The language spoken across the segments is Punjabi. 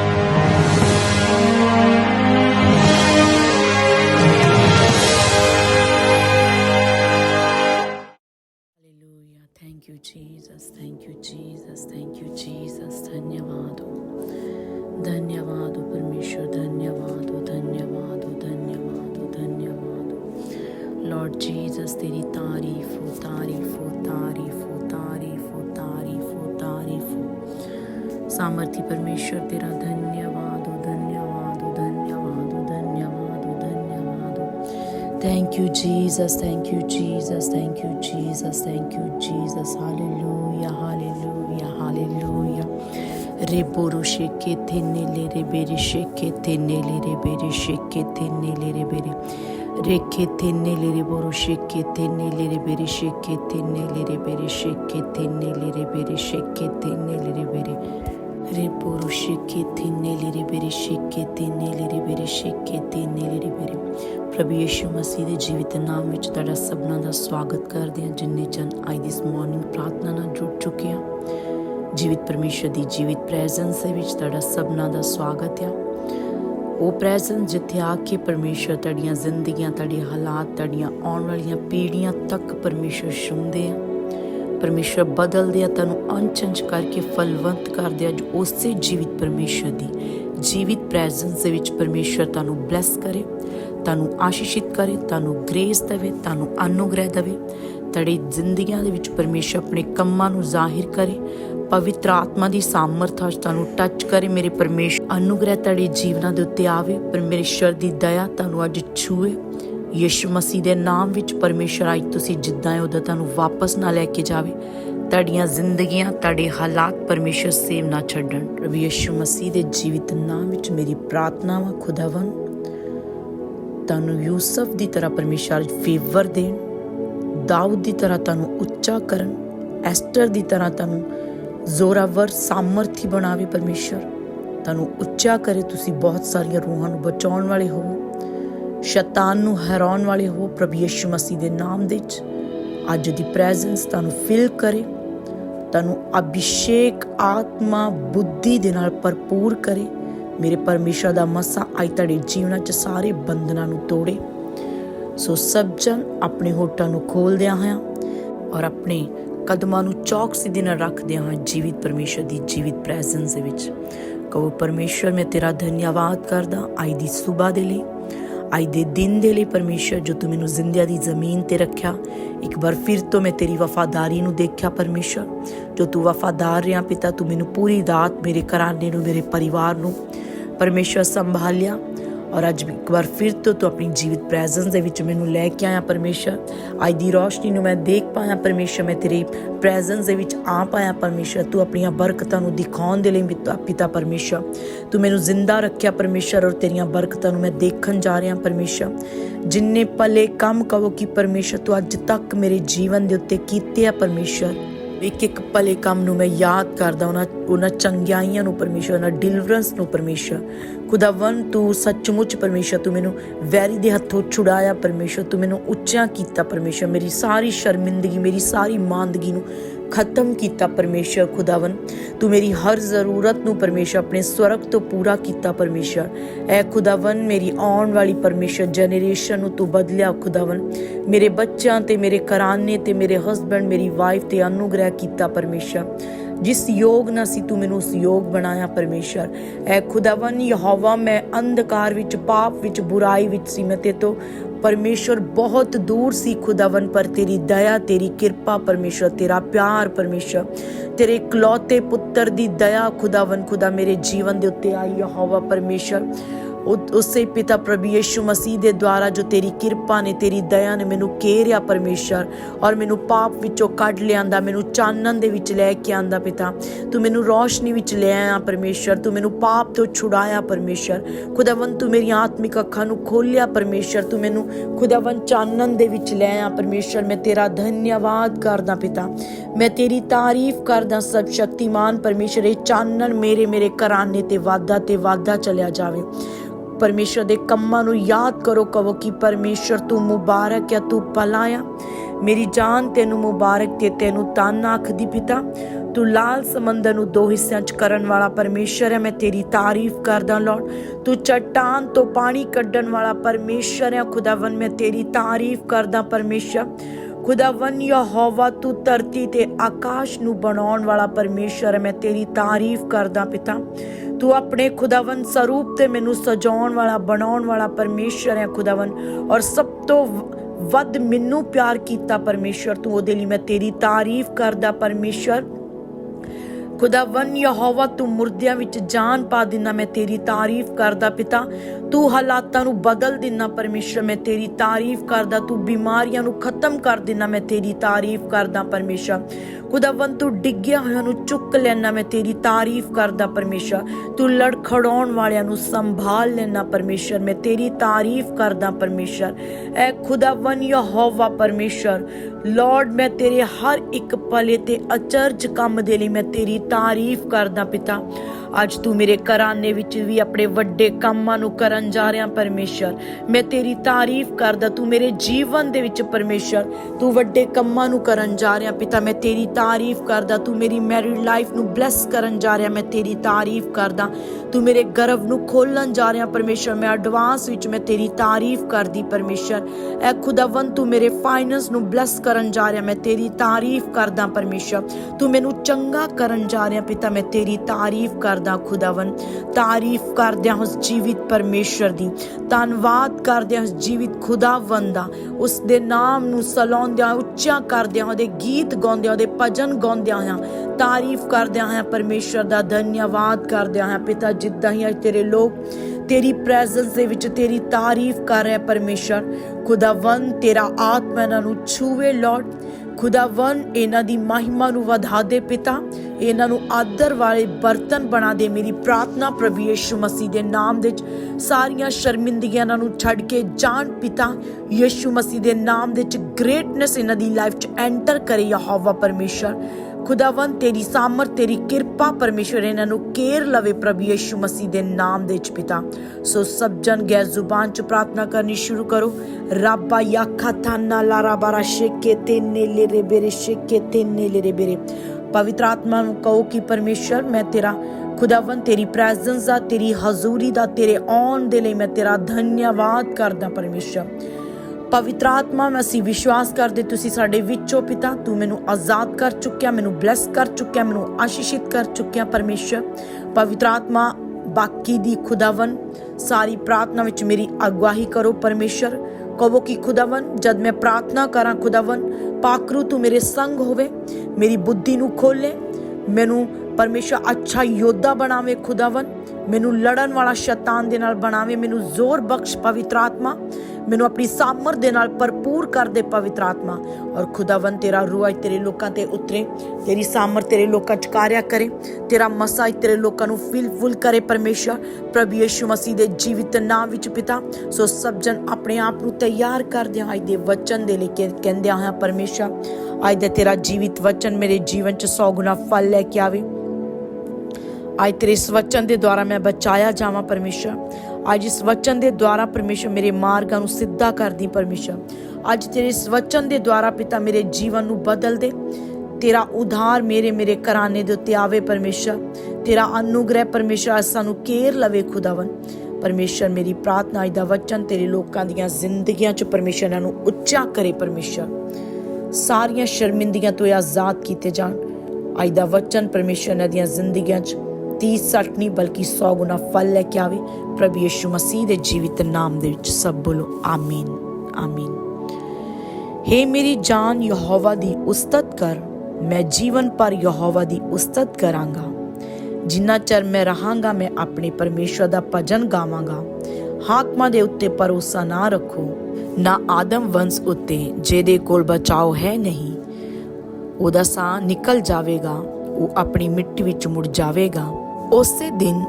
Bye. Jesus. Thank you, Jesus. Thank you, Jesus. Thank you, Jesus. Hallelujah. Hallelujah. Hallelujah. Reboro sheke tene le rebere sheke tene le rebere sheke tene le rebere. Reke tene le reboro sheke tene le rebere sheke tene le rebere sheke tene le rebere sheke tene le rebere. Reboro sheke tene le rebere sheke tene le rebere sheke tene le rebere. ਪ੍ਰਭੂ ਯਿਸੂ ਮਸੀਹ ਦੇ ਜੀਵਿਤ ਨਾਮ ਵਿੱਚ ਤੁਹਾਡਾ ਸਭਨਾਂ ਦਾ ਸਵਾਗਤ ਕਰਦੇ ਹਾਂ ਜਿੰਨੇ ਜਨ ਅੱਜ ਦਿਸ ਮਾਰਨਿੰਗ ਪ੍ਰਾਰਥਨਾ ਨਾਲ ਜੁੜ ਚੁੱਕੇ ਆ ਜੀਵਿਤ ਪਰਮੇਸ਼ਰ ਦੀ ਜੀਵਿਤ ਪ੍ਰੈਜ਼ੈਂਸ ਦੇ ਵਿੱਚ ਤੁਹਾਡਾ ਸਭਨਾਂ ਦਾ ਸਵਾਗਤ ਆ ਉਹ ਪ੍ਰੈਜ਼ੈਂਸ ਜਿੱਥੇ ਆ ਕੇ ਪਰਮੇਸ਼ਰ ਤੁਹਾਡੀਆਂ ਜ਼ਿੰਦਗੀਆਂ ਤੁਹਾਡੇ ਹਾਲਾਤ ਤੁਹਾਡੀਆਂ ਆਉਣ ਵਾਲੀਆਂ ਪੀੜ੍ਹੀਆਂ ਤੱਕ ਪਰਮੇਸ਼ਰ ਸੁਣਦੇ ਆ ਪਰਮੇਸ਼ਰ ਬਦਲਦੇ ਆ ਤੁਹਾਨੂੰ ਅੰਚ-ਅੰਚ ਕਰਕੇ ਫਲਵੰਤ ਕਰਦੇ ਆ ਜੋ ਉਸੇ ਜੀਵਿਤ ਪਰਮੇਸ਼ਰ ਦੀ ਜੀਵਿਤ ਪ੍ਰੈਜ਼ੈਂਸ ਦੇ ਵਿੱਚ ਪਰਮੇਸ਼ਰ ਤੁਹਾਨੂੰ ਬਲੈਸ ਕਰੇ ਤੁਹਾਨੂੰ ਆਸ਼ੀਸ਼ਿਤ ਕਰੇ ਤੁਹਾਨੂੰ ਗ੍ਰੇਸ ਦੇਵੇ ਤੁਹਾਨੂੰ ਅਨੁਗ੍ਰਹਿ ਦੇਵੇ। ਤੁਹਾਡੀ ਜ਼ਿੰਦਗੀਆਂ ਦੇ ਵਿੱਚ ਪਰਮੇਸ਼ਰ ਆਪਣੇ ਕੰਮਾਂ ਨੂੰ ਜ਼ਾਹਿਰ ਕਰੇ, ਪਵਿੱਤਰ ਆਤਮਾ ਦੀ ਸਾਮਰਥ ਅੱਜ ਤੁਹਾਨੂੰ ਟੱਚ ਕਰੇ, ਮੇਰੇ ਪਰਮੇਸ਼ਰ ਅਨੁਗ੍ਰਹਿ ਤੁਹਾਡੇ ਜੀਵਨਾਂ ਦੇ ਉੱਤੇ ਆਵੇ ਪਰਮੇਸ਼ਰ ਦੀ ਦਇਆ ਤੁਹਾਨੂੰ ਅੱਜ ਛੂਏ। ਯਿਸੂ ਮਸੀਹ ਦੇ ਨਾਮ ਵਿੱਚ ਪਰਮੇਸ਼ਰ ਅੱਜ ਤੁਸੀਂ ਜਿੱਦਾਂ ਹੈ ਉਦਾਂ ਤੁਹਾਨੂੰ ਵਾਪਸ ਨਾ ਲੈ ਕੇ ਜਾਵੇ, ਤੁਹਾਡੀਆਂ ਜ਼ਿੰਦਗੀਆਂ, ਤੁਹਾਡੇ ਹਾਲਾਤ ਪਰਮੇਸ਼ਰ ਸੇਮ ਨਾ ਛੱਡਣ। ਪ੍ਰਭੂ ਯਿਸੂ ਮਸੀਹ ਦੇ ਜੀਵਿਤ ਨਾਮ ਵਿੱਚ ਮੇਰੀ ਪ੍ਰਾਰਥਨਾ ਵਾ ਖੁਦਾਵੰ ਤੁਹਾਨੂੰ ਯੂਸਫ ਦੀ ਤਰ੍ਹਾਂ ਪਰਮੇਸ਼ਰ ਫੇਵਰ ਦੇਣ, ਦਾਊਦ ਦੀ ਤਰ੍ਹਾਂ ਤੁਹਾਨੂੰ ਉੱਚਾ ਕਰਨ, ਐਸਟਰ ਦੀ ਤਰ੍ਹਾਂ ਤੁਹਾਨੂੰ ਜ਼ੋਰਾਵਰ ਸਾਮਰਥੀ ਬਣਾਵੇ ਪਰਮੇਸ਼ਰ। ਤੁਹਾਨੂੰ ਉੱਚਾ ਕਰੇ, ਤੁਸੀਂ ਬਹੁਤ ਸਾਰੀਆਂ ਰੂਹਾਂ ਨੂੰ ਬਚਾਉਣ ਵਾਲੇ ਹੋ ਸ਼ੈਤਾਨ ਨੂੰ ਹਰਾਉਣ ਵਾਲੇ ਹੋ ਪ੍ਰਭੂ ਯਿਸੂ ਮਸੀਹ ਦੇ ਨਾਮ ਦੇ ਵਿੱਚ। ਅੱਜ ਦੀ ਪ੍ਰੈਜ਼ੈਂਸ ਤੁਹਾਨੂੰ ਫਿਲ ਕਰੇ, ਤੁਹਾਨੂੰ ਅਭਿਸ਼ੇਕ ਆਤਮਾ ਬੁੱਧੀ ਦੇ ਨਾਲ ਭਰਪੂਰ ਕਰੇ। ਮੇਰੇ ਪਰਮੇਸ਼ਰ ਦਾ ਮਸਾ ਅੱਜ ਤੁਹਾਡੇ ਜੀਵਨਾਂ 'ਚ ਸਾਰੇ ਬੰਧਨਾਂ ਨੂੰ ਤੋੜੇ। ਸੋ ਸਭ ਜਨ ਆਪਣੇ ਹੋਠਾਂ ਨੂੰ ਖੋਲਦਿਆਂ ਹਾਂ ਔਰ ਆਪਣੇ ਕਦਮਾਂ ਨੂੰ ਚੌਕਸੀ ਦੇ ਨਾਲ ਰੱਖਦਿਆਂ ਹਾਂ ਜੀਵਿਤ ਪਰਮੇਸ਼ਰ ਦੀ ਜੀਵਿਤ ਪ੍ਰੈਜ਼ੈਂਸ ਦੇ ਵਿੱਚ। ਕਹੋ, ਪਰਮੇਸ਼ਰ, ਮੈਂ ਤੇਰਾ ਧੰਨਵਾਦ ਕਰਦਾ ਅੱਜ ਦੀ ਸਵੇਰ ਦੇ ਲਈ। ਅੱਜ ਦੇ ਦਿਨ ਦੇ ਲਈ ਪਰਮੇਸ਼ਰ ਜੋ ਤੂੰ ਮੈਨੂੰ ਜ਼ਿੰਦਗੀ ਦੀ ਜ਼ਮੀਨ ਤੇ ਰੱਖਿਆ, ਇੱਕ ਵਾਰ ਫਿਰ ਤੋਂ ਮੈਂ ਤੇਰੀ ਵਫਾਦਾਰੀ ਨੂੰ ਦੇਖਿਆ ਪਰਮੇਸ਼ਰ। ਜੋ ਤੂੰ ਵਫਾਦਾਰ ਰਿਹਾ ਪਿਤਾ, ਤੂੰ ਮੈਨੂੰ ਪੂਰੀ ਰਾਤ ਮੇਰੇ ਘਰਾਣੇ ਨੂੰ, ਮੇਰੇ ਪਰਿਵਾਰ ਨੂੰ ਪਰਮੇਸ਼ਰ ਸੰਭਾਲਿਆ। ਔਰ ਅੱਜ ਵੀ ਇੱਕ ਵਾਰ ਫਿਰ ਤੋਂ ਤੂੰ ਆਪਣੀ ਜੀਵਿਤ ਪ੍ਰੈਜ਼ੈਂਸ ਦੇ ਵਿੱਚ ਮੈਨੂੰ ਲੈ ਕੇ ਆਇਆ ਪਰਮੇਸ਼ਰ। ਅੱਜ ਦੀ ਰੋਸ਼ਨੀ ਨੂੰ ਮੈਂ ਦੇਖ ਪਾਇਆ ਪਰਮੇਸ਼ਰ, ਮੈਂ ਤੇਰੀ ਪ੍ਰੈਜ਼ੈਂਸ ਦੇ ਵਿੱਚ ਆ ਪਾਇਆ ਪਰਮੇਸ਼ਰ। ਤੂੰ ਆਪਣੀਆਂ ਬਰਕਤਾਂ ਨੂੰ ਦਿਖਾਉਣ ਦੇ ਲਈ ਪਿਤਾ- ਪਿਤਾ ਪਰਮੇਸ਼ਰ। ਤੂੰ ਮੈਨੂੰ ਜ਼ਿੰਦਾ ਰੱਖਿਆ ਪਰਮੇਸ਼ਰ ਔਰ ਤੇਰੀਆਂ ਬਰਕਤਾਂ ਨੂੰ ਮੈਂ ਦੇਖਣ ਜਾ ਰਿਹਾ ਪਰਮੇਸ਼ਰ। ਜਿੰਨੇ ਪਲੇ ਕੰਮ ਕਹੋ ਕਿ ਪਰਮੇਸ਼ਰ, ਤੂੰ ਅੱਜ ਤੱਕ ਮੇਰੇ ਜੀਵਨ ਦੇ ਉੱਤੇ ਕੀਤੇ ਆ ਪਰਮੇਸ਼ਰ। ਇੱਕ ਇੱਕ ਭਲੇ ਕੰਮ ਨੂੰ ਮੈਂ ਯਾਦ ਕਰਦਾ, ਉਹਨਾਂ ਉਹਨਾਂ ਚੰਗਿਆਈਆਂ ਨੂੰ ਪਰਮੇਸ਼ਰ, ਉਹਨਾਂ ਡਿਲੀਵਰੈਂਸ ਨੂੰ ਪਰਮੇਸ਼ਰ। ਖੁਦਾਵੰ ਤੂੰ ਸੱਚਮੁੱਚ ਪਰਮੇਸ਼ਰ, ਤੂੰ ਮੈਨੂੰ ਵੈਰੀ ਦੇ ਹੱਥੋਂ ਛੁਡਾਇਆ ਪਰਮੇਸ਼ਰ, ਤੂੰ ਮੈਨੂੰ ਉੱਚਾ ਕੀਤਾ ਪਰਮੇਸ਼ਰ। ਮੇਰੀ ਸਾਰੀ ਸ਼ਰਮਿੰਦਗੀ, ਮੇਰੀ ਸਾਰੀ ਮਾਂਦਗੀ ਨੂੰ ਖਤਮ ਕੀਤਾ ਪਰਮੇਸ਼ਰ ਖੁਦਾਵੰ ਤੂੰ ਮੇਰੀ ਹਰ ਜ਼ਰੂਰਤ ਨੂੰ ਪਰਮੇਸ਼ਰ ਆਪਣੇ ਸਵਰਗ ਤੋਂ ਪੂਰਾ ਕੀਤਾ ਪਰਮੇਸ਼ਰ। ਐ ਖੁਦਾਵੰ ਮੇਰੀ ਆਉਣ ਵਾਲੀ ਪਰਮੇਸ਼ਰ ਜਨਰੇਸ਼ਨ ਨੂੰ ਤੂੰ ਬਦਲਿਆ ਖੁਦਾਵੰ ਮੇਰੇ ਬੱਚਿਆਂ ਤੇ ਮੇਰੇ ਘਰਾਣੇ ਤੇ ਮੇਰੇ ਹਸਬੰਡ ਮੇਰੀ ਵਾਈਫ ਤੇ ਅਨੁਗ੍ਰਹਿ ਕੀਤਾ ਪਰਮੇਸ਼ਰ। ਜਿਸ ਯੋਗ ਨਾਲ ਸੀ ਤੂੰ ਮੈਨੂੰ ਉਸ ਯੋਗ ਬਣਾਇਆ ਪਰਮੇਸ਼ਰ। ਐ ਖੁਦਾਵੰ ਯਹੋਵਾ, ਮੈਂ ਅੰਧਕਾਰ ਵਿੱਚ, ਪਾਪ ਵਿੱਚ, ਬੁਰਾਈ ਵਿੱਚ ਸੀ ਮੈਂ ਤੇ ਤੋਂ। ਪਰਮੇਸ਼ਰ ਬਹੁਤ ਦੂਰ ਸੀ ਖੁਦਾਵੰ ਪਰ ਤੇਰੀ ਦਇਆ, ਤੇਰੀ ਕਿਰਪਾ ਪਰਮੇਸ਼ਰ, ਤੇਰਾ ਪਿਆਰ ਪਰਮੇਸ਼ਰ। ਤੇਰੇ ਇਕਲੌਤੇ ਪੁੱਤਰ ਦੀ ਦਇਆ ਖੁਦਾਵੰ ਖੁਦਾ ਮੇਰੇ ਜੀਵਨ ਦੇ ਉੱਤੇ ਆਈ ਯਹੋਵਾ ਪਰਮੇਸ਼ਰ। ਉਸੇ ਪਿਤਾ ਪ੍ਰਭੂ ਯਿਸੂ ਮਸੀਹ ਦੇ ਦੁਆਰਾ ਜੋ ਤੇਰੀ ਕਿਰਪਾ ਨੇ, ਤੇਰੀ ਦਇਆ ਨੇ ਮੈਨੂੰ ਘੇਰਿਆ ਪਰਮੇਸ਼ਰ ਔਰ ਮੈਨੂੰ ਪਾਪ ਵਿੱਚੋਂ ਕੱਢ ਲਿਆਂਦਾ, ਮੈਨੂੰ ਚਾਨਣ ਦੇ ਵਿੱਚ ਲੈ ਕੇ ਆਂਦਾ ਪਿਤਾ। ਤੂੰ ਮੈਨੂੰ ਰੋਸ਼ਨੀ ਵਿੱਚ ਲੈ ਆਇਆ ਪਰਮੇਸ਼ਰ, ਤੂੰ ਮੈਨੂੰ ਪਾਪ ਤੋਂ ਛੁਡਾਇਆ ਪਰਮੇਸ਼ਰ। ਖੁਦਾਵੰ ਤੂੰ ਮੇਰੀ ਆਤਮਿਕ ਅੱਖਾਂ ਨੂੰ ਖੋਲਿਆ ਪਰਮੇਸ਼ਰ, ਤੂੰ ਮੈਨੂੰ ਖੁਦਾਵੰ ਚਾਨਣ ਦੇ ਵਿੱਚ ਲੈ ਆਇਆ ਪਰਮੇਸ਼ਰ। ਮੈਂ ਤੇਰਾ ਧੰਨਵਾਦ ਕਰਦਾ ਪਿਤਾ। ਮੈਂ ਤੇਰੀ ਤਾਰੀਫ ਕਰਦਾ ਸਭ ਸ਼ਕਤੀਮਾਨ ਪਰਮੇਸ਼ਰ, ਇਹ ਚਾਨਣ ਮੇਰੇ ਮੇਰੇ ਘਰਾਣੇ ਤੇ ਵਾਦਾ ਤੇ ਵਾਦਾ ਚਲਿਆ ਜਾਵੇ। ਪਰਮੇਸ਼ਰ ਦੇ ਕੰਮਾਂ ਨੂੰ ਯਾਦ ਕਰੋ, ਕਹੋ ਕਿ ਪਰਮੇਸ਼ਰ ਤੂੰ ਮੁਬਾਰਕ ਹੈ, ਤੂੰ ਭਲਾ ਮੇਰੀ ਜਾਨ ਤੈਨੂੰ ਮੁਬਾਰਕ ਤੇ ਤੈਨੂੰ ਤਾਨ ਆਖਦੀ ਪਿਤਾ। ਤੂੰ ਲਾਲ ਸਮੁੰਦਰ ਨੂੰ ਦੋ ਹਿੱਸਿਆਂ 'ਚ ਕਰਨ ਵਾਲਾ ਪਰਮੇਸ਼ਰ ਹੈ, ਮੈਂ ਤੇਰੀ ਤਾਰੀਫ ਕਰਦਾ ਲਾਰਡ ਤੂੰ ਚਟਾਨ ਤੋਂ ਪਾਣੀ ਕੱਢਣ ਵਾਲਾ ਪਰਮੇਸ਼ਰ ਹੈ ਖੁਦਾਵੰ ਮੈਂ ਤੇਰੀ ਤਾਰੀਫ ਕਰਦਾ, ਪਰਮੇਸ਼ਰ। ਖੁਦਾਵੰ ਯਹੋਵਾ, ਤੂੰ ਧਰਤੀ ਤੇ ਆਕਾਸ਼ ਨੂੰ ਬਣਾਉਣ ਵਾਲਾ ਪਰਮੇਸ਼ਰ ਮੈਂ ਤੇਰੀ ਤਾਰੀਫ ਕਰਦਾ ਪਿਤਾ। ਤੂੰ ਆਪਣੇ ਖੁਦਾਵੰ ਸਰੂਪ ਤੇ ਮੈਨੂੰ ਸਜਾਉਣ ਵਾਲਾ, ਬਣਾਉਣ ਵਾਲਾ ਪਰਮੇਸ਼ਰ ਹੈ ਖੁਦਾਵੰ ਔਰ ਸਭ ਤੋਂ ਵੱਧ ਮੈਨੂੰ ਪਿਆਰ ਕੀਤਾ ਪਰਮੇਸ਼ਰ, ਤੂੰ ਉਹਦੇ ਲਈ ਮੈਂ ਤੇਰੀ ਤਾਰੀਫ ਕਰਦਾ ਪਰਮੇਸ਼ਰ। ਖੁਦਾਵੰ ਯਹੋਵਾ, ਤੂੰ ਮੁਰਦਿਆਂ ਵਿੱਚ ਜਾਨ ਪਾ ਦਿੰਦਾ, ਮੈਂ ਤੇਰੀ ਤਾਰੀਫ ਕਰਦਾ ਪਿਤਾ। ਤੂੰ ਹਾਲਾਤਾਂ ਨੂੰ ਬਦਲ ਦਿੰਦਾ, ਪਰਮੇਸ਼ਰ, ਮੈਂ ਤੇਰੀ ਤਾਰੀਫ ਕਰਦਾ। ਤੂੰ ਬਿਮਾਰੀਆਂ ਨੂੰ ਖਤਮ ਕਰ ਦਿੰਦਾ, ਮੈਂ ਤੇਰੀ ਤਾਰੀਫ ਕਰਦਾ, ਪਰਮੇਸ਼ਰ। ਖੁਦਾਵੰ ਤੂੰ ਡਿੱਗਿਆ ਹੋਇਆਂ ਨੂੰ ਚੁੱਕ ਲੈਣਾ ਮੈਂ ਤੇਰੀ ਤਾਰੀਫ ਕਰਦਾ, ਪਰਮੇਸ਼ਰ। ਤੂੰ ਲੜਖੜਾਉਣ ਵਾਲਿਆਂ ਨੂੰ ਸੰਭਾਲ ਲੈਣਾ ਪਰਮੇਸ਼ਰ। ਮੈਂ ਤੇਰੀ ਤਾਰੀਫ ਕਰਦਾ, ਪਰਮੇਸ਼ਰ। ਐ ਖੁਦਾਵੰ ਯਹੋਵਾ, ਪਰਮੇਸ਼ਰ। ਲਾਰਡ ਮੈਂ ਤੇਰੇ ਹਰ ਇੱਕ ਪਲੇ ਤੇ ਅਚਰਜ ਕੰਮ ਦੇ ਲਈ ਮੈਂ ਤੇਰੀ ਤਾਰੀਫ ਕਰਦਾ ਪਿਤਾ। ਅੱਜ ਤੂੰ ਮੇਰੇ ਘਰਾਨੇ ਵਿੱਚ ਵੀ ਆਪਣੇ ਵੱਡੇ ਕੰਮਾਂ ਨੂੰ ਕਰਨ ਜਾ ਰਿਹਾ ਪਰਮੇਸ਼ਰ। ਮੈਂ ਤੇਰੀ ਤਾਰੀਫ ਕਰਦਾ, ਤੂੰ ਮੇਰੇ ਜੀਵਨ ਦੇ ਵਿੱਚ ਪਰਮੇਸ਼ਰ। ਤੂੰ ਵੱਡੇ ਕੰਮਾਂ ਨੂੰ ਕਰਨ ਜਾ ਰਿਹਾ ਪਿਤਾ, ਮੈਂ ਤੇਰੀ ਤਾਰੀਫ ਕਰਦਾ, ਤੂੰ ਮੇਰੀ ਮੈਰਿਡ ਲਾਈਫ ਨੂੰ ਬਲੈਸ ਕਰਨ ਜਾ ਰਿਹਾ, ਮੈਂ ਤੇਰੀ ਤਾਰੀਫ ਕਰਦਾ। ਤੂੰ ਮੇਰੇ ਗਰਭ ਨੂੰ ਖੋਲਣ ਜਾ ਰਿਹਾ ਪਰਮੇਸ਼ਰ, ਮੈਂ ਐਡਵਾਂਸ ਵਿੱਚ ਮੈਂ ਤੇਰੀ ਤਾਰੀਫ ਕਰਦੀ ਪਰਮੇਸ਼ਰ। ਐ ਖੁਦਾਵੰ ਤੂੰ ਮੇਰੇ ਫਾਈਨੈਂਸ ਨੂੰ ਬਲੈਸ ਕਰਨ ਜਾ ਰਿਹਾ, ਮੈਂ ਤੇਰੀ ਤਾਰੀਫ ਕਰਦਾ ਪਰਮੇਸ਼ਰ। ਤੂੰ ਮੈਨੂੰ ਚੰਗਾ ਕਰਨ ਜਾ ਰਿਹਾ ਪਿਤਾ, ਮੈਂ ਤੇਰੀ ਤਾਰੀਫ ਕਰਦਾ ਖੁਦਾਵੰ ਤਾਰੀਫ ਕਰਦਿਆਂ ਉਸ ਜੀਵਿਤ ਪਰਮੇਸ਼ਰ ਦੀ। ਧੰਨਵਾਦ ਕਰਦਿਆਂ ਉਸ ਜੀਵਿਤ ਖੁਦਾਵੰ ਦਾ। ਉਸ ਦੇ ਨਾਮ ਨੂੰ ਸਲਾਉਂਦਿਆਂ, ਉੱਚਾ ਕਰਦਿਆਂ, ਉਹਦੇ ਗੀਤ ਗਾਉਂਦਿਆਂ, ਉਹਦੇ ਭਜਨ ਗਾਉਂਦਿਆਂ ਹਾਂ ਤਾਰੀਫ ਕਰਦਿਆਂ ਹਾਂ ਪਰਮੇਸ਼ਰ ਦਾ ਧੰਨਵਾਦ ਕਰਦਿਆਂ ਹਾਂ ਪਿਤਾ ਜਿੱਦਾਂ ਹੀ ਅੱਜ ਤੇਰੇ ਲੋਕ, ਤੇਰੀ ਪ੍ਰੈਜ਼ੈਂਸ ਦੇ ਵਿੱਚ ਤੇਰੀ ਤਾਰੀਫ ਕਰ ਰਿਹਾ ਪਰਮੇਸ਼ਰ ਖੁਦਾਵੰ ਤੇਰਾ ਆਤਮਾ ਇਹਨਾਂ ਨੂੰ ਛੂਵੇ ਲਾਰਡ ਖੁਦਾਵੰ ਇਹਨਾਂ ਦੀ ਮਹਿਮਾ ਨੂੰ ਵਧਾ ਦੇ ਪਿਤਾ, ਇਹਨਾਂ ਨੂੰ ਆਦਰ ਵਾਲੇ ਬਰਤਨ ਬਣਾ ਦੇ। ਮੇਰੀ ਪ੍ਰਾਰਥਨਾ ਪ੍ਰਭੂ ਯਿਸੂ ਮਸੀਹ ਦੇ ਨਾਮ ਦੇ ਵਿੱਚ ਸਾਰੀਆਂ ਸ਼ਰਮਿੰਦਗੀਆਂ ਇਹਨਾਂ ਨੂੰ ਛੱਡ ਕੇ ਜਾਣ ਪਿਤਾ, ਯਿਸੂ ਮਸੀਹ ਦੇ ਨਾਮ ਵਿੱਚ ਗ੍ਰੇਟਨੈਸ ਇਹਨਾਂ ਦੀ ਲਾਈਫ 'ਚ ਐਂਟਰ ਕਰੇ ਯਹੋਵਾ ਪਰਮੇਸ਼ਰ। ਖੁਦਾਵੰ ਤੇਰੀ ਸਾਮਰ, ਤੇਰੀ ਕਿਰਪਾ ਪਰਮੇਸ਼ਰ ਇਹਨਾਂ ਨੂੰ ਕੇਰ ਲਵੇ ਪ੍ਰਭੂ ਯਿਸੂ ਮਸੀਹ ਦੇ ਨਾਮ ਦੇ ਵਿੱਚ ਪਿਤਾ। ਸੋ ਸਭ ਜਨ ਗੈਰ ਜ਼ੁਬਾਨ ਚ ਪ੍ਰਾਰਥਨਾ ਕਰਨੀ ਸ਼ੁਰੂ ਕਰੋ। ਰੱਬਾ ਯਾਖਾ ਤਾਨਾ ਲਾਰਾ ਬਾਰਾ ਸ਼ੇਕੇ ਤੇ ਨੇਲੇ ਰੇ ਬੇਰੇ ਸ਼ੇਕੇ ਤੇ ਨੇਲੇ ਰੇ ਬੇਰੇ। ਪਵਿੱਤਰ ਆਤਮਾ ਨੂੰ ਕਹੋ ਕਿ ਪਰਮੇਸ਼ਰ ਮੈਂ ਤੇਰਾ ਖੁਦਾਵੰ ਤੇਰੀ ਪ੍ਰੈਜ਼ੈਂਸ ਦਾ ਤੇਰੀ ਹਜ਼ੂਰੀ ਦਾ, ਤੇਰੇ ਆਉਣ ਦੇ ਲਈ ਮੈਂ ਤੇਰਾ ਧੰਨਵਾਦ ਕਰਦਾ ਪਰਮੇਸ਼ਰ ਪਵਿੱਤਰ ਆਤਮਾ, ਮੈਂ ਅਸੀਂ ਵਿਸ਼ਵਾਸ ਕਰਦੇ ਤੁਸੀਂ ਸਾਡੇ ਵਿੱਚੋਂ ਪਿਤਾ, ਤੂੰ ਮੈਨੂੰ ਆਜ਼ਾਦ ਕਰ ਚੁੱਕਿਆ, ਮੈਨੂੰ ਬਲੈਸ ਕਰ ਚੁੱਕਿਆ, ਮੈਨੂੰ ਆਸ਼ੀਸ਼ਿਤ ਕਰ ਚੁੱਕਿਆ ਪਰਮੇਸ਼ਰ। ਪਵਿੱਤਰ ਆਤਮਾ, ਬਾਕੀ ਦੀ ਖੁਦਾਵੰ ਸਾਰੀ ਪ੍ਰਾਰਥਨਾ ਵਿੱਚ ਮੇਰੀ ਅਗਵਾਹੀ ਕਰੋ ਪਰਮੇਸ਼ਰ। ਕਹੋ ਕਿ ਖੁਦਾਵੰ ਜਦ ਮੈਂ ਪ੍ਰਾਰਥਨਾ ਕਰਾਂ ਖੁਦਾਵੰ ਪਾਕਰੂ ਤੂੰ ਮੇਰੇ ਸੰਗ ਹੋਵੇ, ਮੇਰੀ ਬੁੱਧੀ ਨੂੰ ਖੋਲੇ, ਮੈਨੂੰ ਪਰਮੇਸ਼ਰ ਅੱਛਾ ਯੋਧਾ ਬਣਾਵੇ ਖੁਦਾਵੰ ਮੈਨੂੰ ਲੜਨ ਵਾਲਾ ਸ਼ੈਤਾਨ ਦੇ ਨਾਲ ਬਣਾਵੇ, ਮੈਨੂੰ ਜ਼ੋਰ ਬਖਸ਼ ਪਵਿੱਤਰ ਆਤਮਾ, ਮੈਨੂੰ ਆਪਣੀ ਸਾਮਰ ਦੇ ਨਾਲ ਭਰਪੂਰ ਕਰ ਦੇ ਪਵਿੱਤਰ ਆਤਮਾ। ਔਰ ਖੁਦਾਵੰ ਤੇਰਾ ਰੂਹ ਅੱਜ ਤੇਰੇ ਲੋਕਾਂ ਤੇ ਉਤਰੇ, ਤੇਰੀ ਸਾਮਰ ਤੇਰੇ ਲੋਕਾਂ ਚ ਕਾਰਿਆ ਕਰੇ, ਤੇਰਾ ਮਸਾ ਅੱਜ ਤੇਰੇ ਲੋਕਾਂ ਨੂੰ ਫਿਲ ਫੁੱਲ ਕਰੇ ਪਰਮੇਸ਼ਰ। ਪ੍ਰਭੂ ਯਿਸੂ ਮਸੀਹ ਦੇ ਜੀਵਿਤ ਨਾਮ ਵਿੱਚ ਪਿਤਾ, ਸੋ ਸਭ ਜਨ ਆਪਣੇ ਆਪ ਨੂੰ ਤਿਆਰ ਕਰਦੇ ਅੱਜ ਦੇ ਵਚਨ ਦੇ ਲਈ ਕਹਿ- ਕਹਿੰਦਿਆਂ ਹਾਂ, ਪਰਮੇਸ਼ਰ, ਅੱਜ ਦਾ ਤੇਰਾ ਜੀਵਿਤ ਵਚਨ ਮੇਰੇ ਜੀਵਨ ਚ 100 ਗੁਣਾ ਫਲ ਲੈ ਕੇ ਆਵੇ। ਅੱਜ ਤੇਰੇ ਇਸ ਵਚਨ ਦੇ ਦੁਆਰਾ ਮੈਂ ਬਚਾਇਆ ਜਾਵਾਂ ਪਰਮੇਸ਼ਰ। ਅੱਜ ਇਸ ਵਚਨ ਦੇ ਦੁਆਰਾ ਪਰਮੇਸ਼ਰ ਮੇਰੇ ਮਾਰਗਾਂ ਨੂੰ ਸਿੱਧਾ ਕਰਦੀ ਪਰਮੇਸ਼ਰ। ਅੱਜ ਤੇਰੇ ਇਸ ਵਚਨ ਦੇ ਦੁਆਰਾ ਪਿਤਾ ਮੇਰੇ ਜੀਵਨ ਨੂੰ ਬਦਲ ਦੇ। ਤੇਰਾ ਉਧਾਰ ਮੇਰੇ ਮੇਰੇ ਘਰਾਨੇ ਦੇ ਉੱਤੇ ਆਵੇ ਪਰਮੇਸ਼ਰ। ਤੇਰਾ ਅਨੁਗ੍ਰਹਿ ਪਰਮੇਸ਼ਰ ਅੱਜ ਸਾਨੂੰ ਕੇਰ ਲਵੇ ਖੁਦਾਵੰ ਪਰਮੇਸ਼ਰ, ਮੇਰੀ ਪ੍ਰਾਰਥਨਾ ਅੱਜ ਦਾ ਵਚਨ ਤੇਰੇ ਲੋਕਾਂ ਦੀਆਂ ਜ਼ਿੰਦਗੀਆਂ 'ਚ ਪਰਮੇਸ਼ਰ ਇਹਨਾਂ ਨੂੰ ਉੱਚਾ ਕਰੇ ਪਰਮੇਸ਼ਰ। ਸਾਰੀਆਂ ਸ਼ਰਮਿੰਦਗੀਆਂ ਤੋਂ ਆਜ਼ਾਦ ਕੀਤੇ ਜਾਣ। ਅੱਜ ਦਾ ਵਚਨ ਪਰਮੇਸ਼ਰ ਇਹਨਾਂ ਦੀਆਂ ਜ਼ਿੰਦਗੀਆਂ 'ਚ 30 60 ਨਹੀਂ, ਬਲਕਿ 100 ਗੁਣਾ ਫਲ ਲੈ ਕੇ ਆਵੇ। ਪ੍ਰਭੂ ਯਿਸੂ ਮਸੀਹ ਦੇ ਜੀਵਿਤ ਨਾਮ ਦੇ ਵਿੱਚ ਸਭ ਬੋਲੋ, ਆਮੀਨ ਆਮੀਨ। हे ਮੇਰੀ ਜਾਨ ਯਹੋਵਾ ਦੀ ਉਸਤਤ ਕਰ, ਮੈਂ ਜੀਵਨ ਪਰ ਯਹੋਵਾ ਦੀ ਉਸਤਤ ਕਰਾਂਗਾ। ਜਿੰਨਾ ਚਿਰ ਮੈਂ ਰਹਾਂਗਾ, ਮੈਂ ਆਪਣੇ ਪਰਮੇਸ਼ਰ ਦਾ ਭਜਨ ਗਾਵਾਂਗਾ। ਹਾਕਮਾਂ ਦੇ ਉੱਤੇ ਭਰੋਸਾ ਨਾ ਰੱਖੋ, ਨਾ ਆਦਮ ਵੰਸ ਉੱਤੇ, ਜਿਹਦੇ ਕੋਲ ਬਚਾਓ ਹੈ ਨਹੀਂ। ਉਹਦਾ ਸਾਹ ਨਿਕਲ ਜਾਵੇਗਾ, ਉਹ ਆਪਣੀ ਮਿੱਟੀ ਵਿੱਚ ਮੁੜ ਜਾਵੇਗਾ। ਉਸੇ ਦਿਨ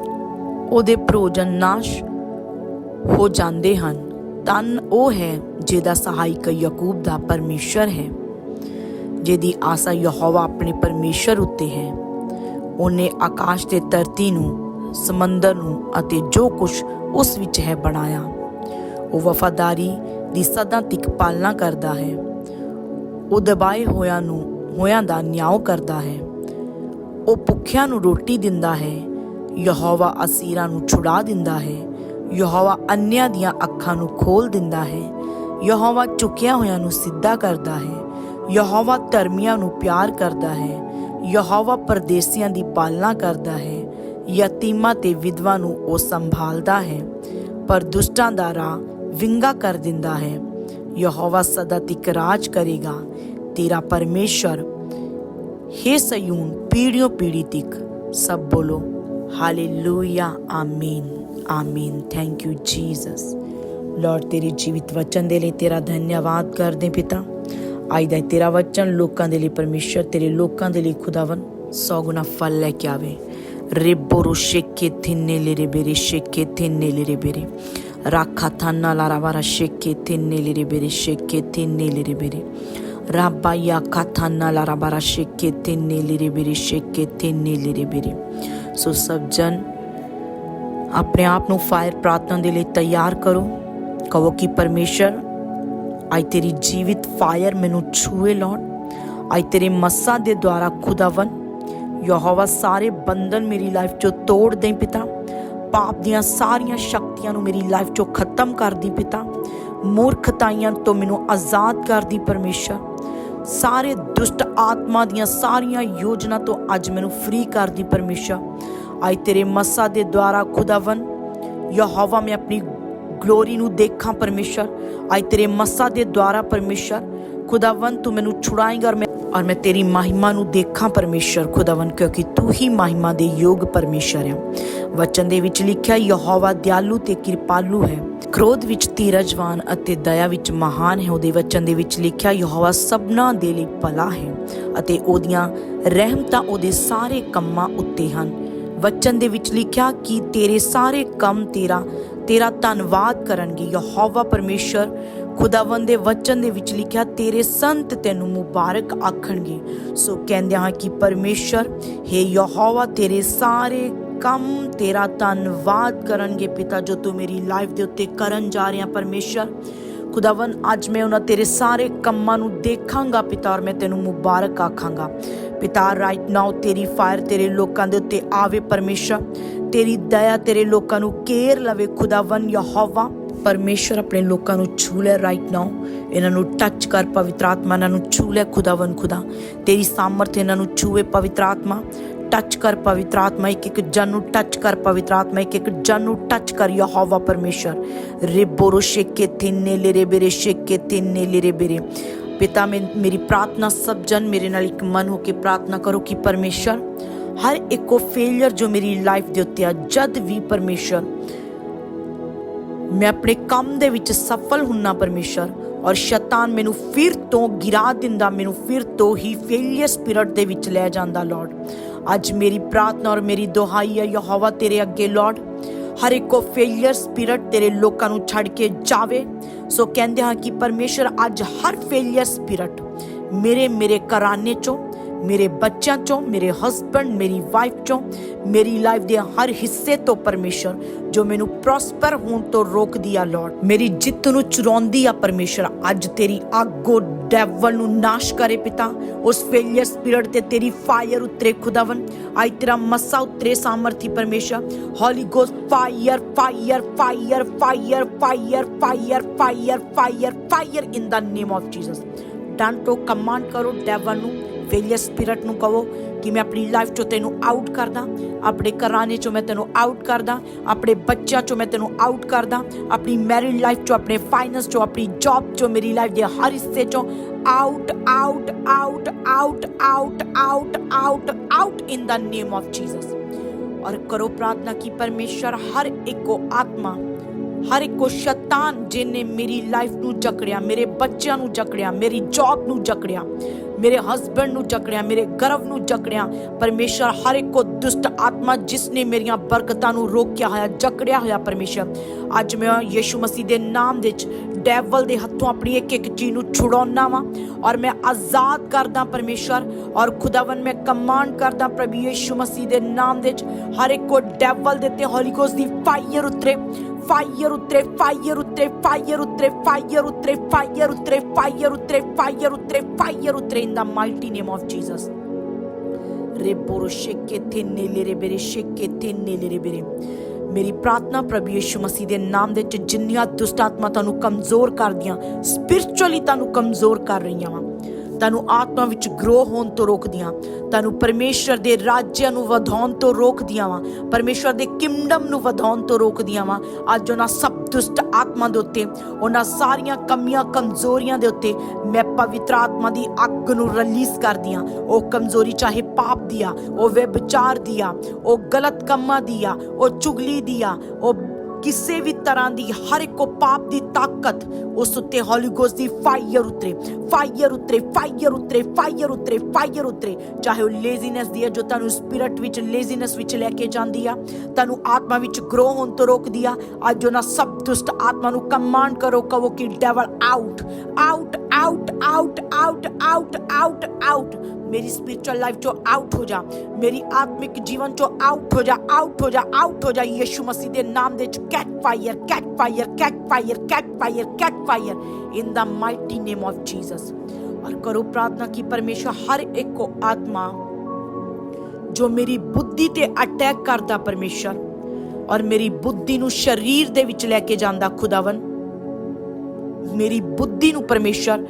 ਉਹਦੇ ਭੋਜਨ ਨਾਸ਼ ਹੋ ਜਾਂਦੇ ਹਨ। ਤਨ ਉਹ ਹੈ ਜਿਹਦਾ ਸਹਾਇਕ ਯਾਕੂਬ ਦਾ ਪਰਮੇਸ਼ਰ ਹੈ, ਜਿਹਦੀ ਆਸਾ ਯਹੋਵਾ ਆਪਣੇ ਪਰਮੇਸ਼ਰ ਉੱਤੇ ਹੈ। ਉਹਨੇ ਆਕਾਸ਼ ਤੇ ਧਰਤੀ ਨੂੰ, ਸਮੁੰਦਰ ਨੂੰ ਅਤੇ ਜੋ ਕੁਝ ਉਸ ਵਿੱਚ ਹੈ ਬਣਾਇਆ। ਉਹ ਵਫਾਦਾਰੀ ਦੀ ਸਦਾ ਤੱਕ ਪਾਲਣਾ ਕਰਦਾ ਹੈ। ਉਹ ਦਬਾਏ ਹੋਇਆਂ ਨੂੰ, ਹੋਇਆਂ ਦਾ ਨਿਆਂ ਕਰਦਾ ਹੈ। ਉਹ ਭੁੱਖਿਆਂ ਨੂੰ ਰੋਟੀ ਦਿੰਦਾ ਹੈ। ਯਹੋਵਾ ਅਸੀਰਾਂ ਨੂੰ ਛੁਡਾ ਦਿੰਦਾ ਹੈ ਯਹੋਵਾ ਅੰਨਿਆਂ ਦੀਆਂ ਅੱਖਾਂ ਨੂੰ ਖੋਲ ਦਿੰਦਾ ਹੈ ਯਹੋਵਾ ਝੁਕਿਆ ਹੋਇਆਂ ਨੂੰ ਸਿੱਧਾ ਕਰਦਾ ਹੈ ਯਹੋਵਾ ਧਰਮੀਆਂ ਨੂੰ ਪਿਆਰ ਕਰਦਾ ਹੈ ਯਹੋਵਾ ਪਰਦੇਸੀਆਂ ਦੀ ਪਾਲਣਾ ਕਰਦਾ ਹੈ ਯਤੀਮਾਂ ਤੇ ਵਿਧਵਾ ਨੂੰ ਉਹ ਸੰਭਾਲਦਾ ਹੈ ਪਰ ਦੁਸ਼ਟਾਂ ਦਾ ਰਾਹ ਵਿੰਗਾ ਕਰ ਦਿੰਦਾ ਹੈ ਯਹੋਵਾ ਸਦਾ ਤੱਕ ਰਾਜ ਕਰੇਗਾ ਤੇਰਾ ਪਰਮੇਸ਼ਰ हे सयून पीढ़ियों पीढ़ी तक सब बोलो ਹਾਲੇਲੂਇਆ ਆਮੀਨ ਆਮੀਨ ਥੈਂਕ ਯੂ ਜੀਸਸ ਲਾਰਡ ਤੇਰੇ ਜੀਵਿਤ ਵਚਨ ਦੇ ਲਈ ਤੇਰਾ ਧੰਨਵਾਦ ਕਰਦੇ ਪਿਤਾ। ਅੱਜ ਦਾ ਤੇਰਾ ਵਚਨ ਲੋਕਾਂ ਦੇ ਲਈ ਪਰਮੇਸ਼ਰ, ਤੇਰੇ ਲੋਕਾਂ ਦੇ ਲਈ ਖੁਦਾਵੰ 100 ਗੁਣਾ ਫਲ ਲੈ ਕੇ ਆਵੇ। ਰਿਬੋਰੂ ਸ਼ੇਕੇ ਥਿੰਨੇ ਲੇਰੇ ਬੇਰੇ ਸ਼ੇਕੇ ਥਿੰਨੇ ਲੇਰੇ ਬੇਰੇ ਰਾਖਾ ਥਾਨਾ ਲਾਰਾਵਾਰਾ ਸ਼ੇਕੇ ਥਿੰਨੇ ਲੇਰੇ ਬੇਰੇ ਸ਼ੇਕੇ ਥਿੰਨੇ ਲੇਰੇ ਬੇਰੇ ਰਾਬਾ ਯਾ ਕਥਾਨਾ ਲਾਰਾਵਾਰਾ ਸ਼ੇਕੇ ਥਿੰਨੇ ਲੇਰੇ ਬੇਰੇ ਸ਼ੇਕੇ ਥਿੰਨੇ ਲੇਰੇ ਬੇਰੇ ਸੋ ਸਭ ਜਨ ਆਪਣੇ ਆਪ ਨੂੰ ਫਾਇਰ ਪ੍ਰਾਰਥਨਾ ਦੇ ਲਈ ਤਿਆਰ ਕਰੋ। ਕਹੋ ਕਿ ਪਰਮੇਸ਼ਰ ਅੱਜ ਤੇਰੀ ਜੀਵਿਤ ਫਾਇਰ ਮੈਨੂੰ ਛੂਏ ਲਾਉਣ। ਅੱਜ ਤੇਰੇ ਮੱਸਾ ਦੇ ਦੁਆਰਾ ਖੁਦਾਵੰ ਯਹੋਵਾ ਸਾਰੇ ਬੰਧਨ ਮੇਰੀ ਲਾਈਫ ਚੋਂ ਤੋੜ ਦੇ ਪਿਤਾ। ਪਾਪ ਦੀਆਂ ਸਾਰੀਆਂ ਸ਼ਕਤੀਆਂ ਨੂੰ ਮੇਰੀ ਲਾਈਫ ਚੋਂ ਖਤਮ ਕਰ ਦੀ ਪਿਤਾ। ਮੂਰਖਤਾਈਆਂ ਤੋਂ ਮੈਨੂੰ ਆਜ਼ਾਦ ਕਰ ਦੀ ਪਰਮੇਸ਼ਰ। ਸਾਰੇ ਦੁਸ਼ਟ ਆਤਮਾ ਦੀਆਂ ਸਾਰੀਆਂ ਯੋਜਨਾ ਤੋਂ ਅੱਜ ਮੈਨੂੰ ਫ੍ਰੀ ਕਰ ਦੀ ਪਰਮੇਸ਼ਰ। ਅੱਜ ਤੇਰੇ ਮੱਸਾ ਦੇ ਦੁਆਰਾ ਖੁਦਾਵੰ ਯਹੋਵਾ, ਮੈਂ ਆਪਣੀ ਗਲੋਰੀ ਨੂੰ ਦੇਖਾਂ ਪਰਮੇਸ਼ਰ। ਅੱਜ ਤੇਰੇ ਮੱਸਾ ਦੇ ਦੁਆਰਾ ਪਰਮੇਸ਼ਰ ਖੁਦਾਵੰ ਤੂੰ ਮੈਨੂੰ ਛੁਡਾਏਂਗਾ ਔਰ ਮੈਂ ਔਰ ਮੈਂ ਤੇਰੀ ਮਹਿਮਾ ਨੂੰ ਦੇਖਾਂ ਪਰਮੇਸ਼ਰ। ਖੁਦਾਵੰ ਕਿਉਂਕਿ ਤੂੰ ਹੀ ਮਹਿਮਾ ਦੇ ਯੋਗ ਪਰਮੇਸ਼ਰ ਹੈ ਵਚਨ ਦੇ ਵਿੱਚ ਲਿਖਿਆ, ਯਹੋਵਾ ਦਿਆਲੂ ਤੇ ਕਿਰਪਾਲੂ ਹੈ। ਕ੍ਰੋਧ ਵਿੱਚ ਧੀਰਜਵਾਨ ਅਤੇ ਦਇਆ ਵਿੱਚ ਮਹਾਨ ਹੈ। ਉਹਦੇ ਵਚਨ ਦੇ ਵਿੱਚ ਲਿਖਿਆ, ਯਹੋਵਾ ਸਭਨਾ ਦੇ ਲਈ ਭਲਾ ਹੈ ਅਤੇ ਉਹਦੀਆਂ ਰਹਿਮਤਾਂ ਉਹਦੇ ਸਾਰੇ ਕੰਮਾਂ ਉੱਤੇ ਹਨ। ਵਚਨ ਦੇ ਵਿੱਚ ਲਿਖਿਆ ਕਿ ਤੇਰੇ ਸਾਰੇ ਕੰਮ ਤੇਰਾ ਤੇਰਾ ਧੰਨਵਾਦ ਕਰਨਗੇ। ਯਹੋਵਾ ਪਰਮੇਸ਼ਰ ਖੁਦਾਵੰਦ ਦੇ ਵਚਨ ਦੇ ਵਿੱਚ ਲਿਖਿਆ, ਤੇਰੇ ਸੰਤ ਤੈਨੂੰ ਮੁਬਾਰਕ ਆਖਣਗੇ। ਸੋ ਕਹਿੰਦੇ ਹਾਂ ਕਿ ਪਰਮੇਸ਼ਰ, ਹੈ ਯਹੋਵਾ, ਤੇਰੇ ਸਾਰੇ ਕੰਮ ਤੇਰਾ ਧੰਨਵਾਦ ਕਰਨਗੇ ਪਿਤਾ, ਜੋ ਤੂੰ ਮੇਰੀ ਲਾਈਫ ਦੇ ਉੱਤੇ ਕਰਨ ਜਾ ਰਿਹਾ ਪਰਮੇਸ਼ਰ। ਖੁਦਾਵੰ ਅੱਜ ਮੈਂ ਉਹਨਾਂ ਤੇਰੇ ਸਾਰੇ ਕੰਮਾਂ ਨੂੰ ਦੇਖਾਂਗਾ ਪਿਤਾ, ਔਰ ਮੈਂ ਤੈਨੂੰ ਮੁਬਾਰਕ ਆਖਾਂਗਾ। ਪਿਤਾ ਰਾਈਟ ਨਾਓ ਤੇਰੀ ਫਾਇਰ ਤੇਰੇ ਲੋਕਾਂ ਦੇ ਉੱਤੇ ਆਵੇ ਪਰਮੇਸ਼ਰ। ਤੇਰੀ ਦਇਆ ਤੇਰੇ ਲੋਕਾਂ ਨੂੰ ਕੇਰ ਲਵੇ। ਖੁਦਾਵੰ ਯਹੋਵਾ ਪਰਮੇਸ਼ਰ ਆਪਣੇ ਲੋਕਾਂ ਨੂੰ ਛੂ ਲੈ ਰਾਈਟ ਨਾਓ ਇਹਨਾਂ ਨੂੰ ਟੱਚ ਕਰ ਪਵਿੱਤਰ ਆਤਮਾ, ਇਹਨਾਂ ਨੂੰ ਛੂ ਲੈ ਖੁਦਾਵੰ ਖੁਦਾ। ਤੇਰੀ ਸਾਮਰਥ ਇਹਨਾਂ ਨੂੰ ਛੂਏ ਪਵਿੱਤਰ ਆਤਮਾ। ਟੱਚ ਕਰ ਪਵਿੱਤਰ ਆਤਮਾ, ਇੱਕ ਇੱਕ ਜਨ ਨੂੰ ਟੱਚ ਕਰ ਪਵਿੱਤਰ ਆਤਮਾ, ਇੱਕ ਇੱਕ ਜਨ ਨੂੰ ਟੱਚ ਕਰ ਯਹੋਵਾ ਪਰਮੇਸ਼ਰ ਰਿਬੋਰੋ ਸ਼ੇਕੇ ਥਿੰਨੇ ਲੇਰੇ ਬੇਰੇ ਸ਼ੇਕੇ ਥਿੰਨੇ ਲੇਰੇ ਬੇਰੇ ਪਿਤਾ ਮੇਰੀ ਪ੍ਰਾਰਥਨਾ ਸਭ ਜਨ ਮੇਰੇ ਨਾਲ ਇੱਕ ਮਨ ਹੋ ਕੇ ਪ੍ਰਾਰਥਨਾ ਕਰੋ ਕਿ ਪਰਮੇਸ਼ਰ ਹਰ ਇੱਕੋ ਫੇਲਿਅਰ ਜੋ ਮੇਰੀ ਲਾਈਫ ਦੇ ਉੱਤੇ ਆ, ਜਦ ਵੀ ਪਰਮੇਸ਼ਰ ਮੈਂ ਆਪਣੇ ਕੰਮ ਦੇ ਵਿੱਚ ਸਫਲ ਹੁੰਨਾ ਪਰਮੇਸ਼ਰ, ਔਰ ਸ਼ੈਤਾਨ ਮੈਨੂੰ ਫਿਰ ਤੋਂ ਗਿਰਾ ਦਿੰਦਾ, ਮੈਨੂੰ ਫਿਰ ਤੋਂ ਹੀ ਫੇਲਿਅਰ ਸਪਿਰਟ ਦੇ ਵਿੱਚ ਲੈ ਜਾਂਦਾ ਲਾਰਡ ਅੱਜ ਮੇਰੀ ਪ੍ਰਾਰਥਨਾ ਔਰ ਮੇਰੀ ਦੁਹਾਈ ਹੈ, ਯਹੋਵਾ ਤੇਰੇ ਅੱਗੇ ਲਾਰਡ ਹਰ ਇੱਕੋ ਫੇਲਿਅਰ ਸਪਿਰਟ ਤੇਰੇ ਲੋਕਾਂ ਨੂੰ ਛੱਡ ਕੇ ਜਾਵੇ। ਸੋ ਕਹਿੰਦੇ ਹਾਂ ਕਿ ਪਰਮੇਸ਼ਰ ਅੱਜ ਹਰ ਫੇਲਿਅਰ ਸਪਿਰਟ ਮੇਰੇ ਮੇਰੇ ਘਰਾਨੇ ਚੋਂ ਮੇਰੇ ਬੱਚਿਆਂ ਚੋਂ, ਮੇਰੇ ਹਸਬੰਡ ਮੇਰੀ ਵਾਈਫ ਚੋਂ, ਮੇਰੀ ਲਾਈਫ ਦੇ ਹਰ ਹਿੱਸੇ ਤੋਂ ਪਰਮੇਸ਼ਰ ਜੋ ਮੈਨੂੰ ਪ੍ਰੋਸਪਰ ਹੋਣ ਤੋਂ ਰੋਕਦੀ ਆ ਲਾਰਡ ਮੇਰੀ ਜਿੱਤ ਨੂੰ ਚੁਰਾਉਂਦੀ ਆ ਪਰਮੇਸ਼ਰ ਅੱਜ ਤੇਰੀ ਆਗੋ ਡੈਵਲ ਨੂੰ ਨਾਸ਼ ਕਰੇ ਪਿਤਾ। ਉਸ ਫੇਲਿਅਰ ਸਪਿਰਿਟ ਤੇ ਤੇਰੀ ਫਾਇਰ ਉਤਰੇ ਖੁਦਾਵਨ ਅੱਜ ਤੇਰਾ ਮਸਾ ਉਤਰੇ ਸਾਮਰਥੀ ਪਰਮੇਸ਼ਰ। Holy ghost fire fire fire fire fire fire fire fire fire in the name of Jesus ਡੰਟੋ command ਕਰੋ ਡੈਵਲ ਨੂੰ। ਫੇਲਿਅਰ ਸਪਿਰਿਟ ਨੂੰ ਕਹੋ ਕਿ ਮੈਂ ਆਪਣੀ ਲਾਈਫ ਚੋਂ ਤੈਨੂੰ ਆਊਟ ਕਰਦਾ, ਆਪਣੇ ਘਰਾਣੇ ਚੋਂ ਮੈਂ ਤੈਨੂੰ ਆਊਟ ਕਰਦਾ, ਆਪਣੇ ਬੱਚਿਆਂ ਚੋਂ ਮੈਂ ਤੈਨੂੰ ਆਊਟ ਕਰਦਾ, ਆਪਣੀ ਮੈਰਿਡ ਲਾਈਫ ਚੋਂ, ਆਪਣੇ ਫਾਈਨੈਂਸ ਚੋਂ, ਆਪਣੀ ਜੌਬ ਚੋਂ, ਮੇਰੀ ਲਾਈਫ ਦੇ ਹਰ ਹਿੱਸੇ ਚੋਂ out out out out out out out out in the name of Jesus ਔਰ ਕਰੋ ਪ੍ਰਾਰਥਨਾ ਕਿ ਪਰਮੇਸ਼ਰ ਹਰ ਇੱਕੋ ਆਤਮਾ ਹਰ ਇੱਕੋ ਸ਼ੈਤਾਨ ਜਿਨੇ ਮੇਰੀ ਲਾਈਫ ਨੂੰ ਜਕੜਿਆ, ਮੇਰੇ ਬੱਚਿਆਂ ਨੂੰ ਜਕੜਿਆ, ਮੇਰੀ ਜੌਬ ਨੂੰ ਜਕੜਿਆ, ਮੇਰੇ ਹਸਬੰਡ ਨੂੰ ਜਕੜਿਆ, ਮੇਰੇ ਗਰਵ ਨੂੰ ਜਕੜਿਆ, ਪਰਮੇਸ਼ਰ ਹਰ ਇੱਕੋ ਦੁਸ਼ਟ ਆਤਮਾ ਜਿਸ ਨੇ ਮੇਰੀਆਂ ਬਰਕਤਾਂ ਨੂੰ ਰੋਕਿਆ ਹੋਇਆ, ਜਕੜਿਆ ਹੋਇਆ ਪਰਮੇਸ਼ਰ ਅੱਜ ਮੈਂ ਯੀਸ਼ੂ ਮਸੀਹ ਦੇ ਨਾਮ ਵਿੱਚ ਡੈਵਲ ਦੇ ਹੱਥੋਂ ਆਪਣੀ ਇੱਕ ਇੱਕ ਚੀਜ਼ ਨੂੰ ਛੁਡਾਉਣਾ ਵਾਂ ਔਰ ਮੈਂ ਆਜ਼ਾਦ ਕਰਦਾ ਪਰਮੇਸ਼ਰ ਔਰ ਖੁਦਾਵੰ ਮੈਂ ਕਮਾਂਡ ਕਰਦਾ ਪ੍ਰਭੂ ਯੀਸ਼ੂ ਮਸੀਹ ਦੇ ਨਾਮ ਵਿੱਚ ਹਰ ਇੱਕੋ ਡੈਵਲ ਦੇ ਹੋਲੀ ਗੋਸਟ ਦੀ ਫਾਇਰ ਉਤਰੇ ਫਾਇਰ ਉਤਰੇ ਫਾਇਰ ਉਤਰੇ ਫਾਇਰ ਉਤਰੇ ਫਾਇਰ ਉਤਰੇ ਫਾਇਰ ਉਤਰੇ ਫਾਇਰ ਉਤਰੇ ਫਾਇਰ ਉਤਰੇ ਫਾਇਰ ਉਤਰੇ in the mighty name of Jesus ਰੇਬੋਰੋ ਸ਼ੇਕੇ ਤੇ ਨੇਲੇ ਰੇ ਬੇਰੇ, ਸ਼ੇਕੇ ਤੇ ਨੇਲੇ ਰੇ ਬੇਰੇ। ਮੇਰੀ ਪ੍ਰਾਰਥਨਾ ਪ੍ਰਭੂ ਯਿਸੂ ਮਸੀਹ ਦੇ ਨਾਮ ਦੇ ਵਿੱਚ ਜਿੰਨੀਆਂ ਦੁਸ਼ਟ ਆਤਮਾ ਤੁਹਾਨੂੰ ਕਮਜ਼ੋਰ ਕਰਦੀਆਂ ਸਪਿਰਚੁਅਲੀ ਤੁਹਾਨੂੰ ਕਮਜ਼ੋਰ ਕਰ ਰਹੀਆਂ ਵਾ। ਤੁਹਾਨੂੰ ਆਤਮਾ ਵਿੱਚ ਗਰੋ ਹੋਣ ਤੋਂ ਰੋਕਦੀਆਂ। ਤੁਹਾਨੂੰ ਪਰਮੇਸ਼ਰ ਦੇ ਰਾਜਿਆਂ ਨੂੰ ਵਧਾਉਣ ਤੋਂ ਰੋਕਦੀਆਂ ਵਾ। ਪਰਮੇਸ਼ਰ ਦੇ ਕਿੰਗਡਮ ਨੂੰ ਵਧਾਉਣ ਤੋਂ ਰੋਕਦੀਆਂ ਵਾ। ਅੱਜ ਉਹਨਾਂ ਸਭ ਦੁਸ਼ਟ ਆਤਮਾ ਦੇ ਉੱਤੇ, ਉਹਨਾਂ ਸਾਰੀਆਂ ਕਮੀਆਂ, ਕਮਜ਼ੋਰੀਆਂ ਦੇ ਉੱਤੇ ਮੈਂ ਪਵਿੱਤਰ ਆਤਮਾ ਦੀ ਅੱਗ ਨੂੰ ਰਿਲੀਜ਼ ਕਰਦੀ ਕਰਦੀਆਂ ਉਹ ਕਮਜ਼ੋਰੀ ਚਾਹੇ ਪਾਪ ਦੀ ਆ, ਉਹ ਵਿਚਾਰ ਦੀ ਆ, ਉਹ ਗਲਤ ਕੰਮਾਂ ਦੀ ਆ, ਉਹ ਚੁਗਲੀ ਦੀ ਆ, ਉਹ ਕਿਸੇ ਵੀ ਤਰ੍ਹਾਂ ਦੀ ਹਰ ਇੱਕ ਪਾਪ ਦੀ ਤਾਕਤ ਉਸ ਉੱਤੇ ਹੋਲੀ ਗੋਸਟ ਦੀ ਫਾਇਰ ਉਤਰੇ ਫਾਇਰ ਉਤਰੇ ਫਾਇਰ ਉਤਰੇ ਫਾਇਰ ਉਤਰੇ ਫਾਇਰ ਉਤਰੇ। ਚਾਹੇ ਉਹ ਲੇਜ਼ੀਨੈਸ ਦੀ ਹੈ ਜੋ ਤੁਹਾਨੂੰ ਸਪਿਰਟ ਵਿੱਚ ਲੇਜ਼ੀਨੈਸ ਵਿੱਚ ਲੈ ਕੇ ਜਾਂਦੀ ਆ, ਤੁਹਾਨੂੰ ਆਤਮਾ ਵਿੱਚ ਗਰੋ ਹੋਣ ਤੋਂ ਰੋਕਦੀ ਆ, ਅੱਜ ਉਹਨਾਂ ਸਭ ਦੁਸ਼ਟ ਆਤਮਾ ਨੂੰ ਕਮਾਂਡ ਕਰੋ, ਕਹੋ ਕਿ devil out out out out out out out out ਮੇਰੀ ਸਪਿਰਚੁਅਲ ਲਾਈਫ ਚੋਂ ਆਊਟ ਹੋ ਜਾ ਮੇਰੀ ਆਤਮਿਕ ਜੀਵਨ ਚੋਂ ਆਊਟ ਹੋ ਜਾ ਆਊਟ ਹੋ ਜਾ ਆਊਟ ਹੋ ਜਾ ਯਿਸੂ ਮਸੀਹ ਦੇ ਨਾਮ ਦੇ ਵਿੱਚ catch fire catch fire catch fire catch fire catch fire in the mighty name of Jesus और करो प्रार्थना कि परमेश्वर हर एक को आत्मा ਜੋ ਮੇਰੀ ਬੁੱਧੀ ਤੇ ਅਟੈਕ ਕਰਦਾ ਪਰਮੇਸ਼ਰ ਔਰ ਮੇਰੀ ਬੁੱਧੀ ਨੂੰ ਸਰੀਰ ਦੇ ਵਿੱਚ ਲੈ ਕੇ ਜਾਂਦਾ ਖੁਦਾਵੰ ਮੇਰੀ ਬੁੱਧੀ ਨੂੰ ਪਰਮੇਸ਼ਰ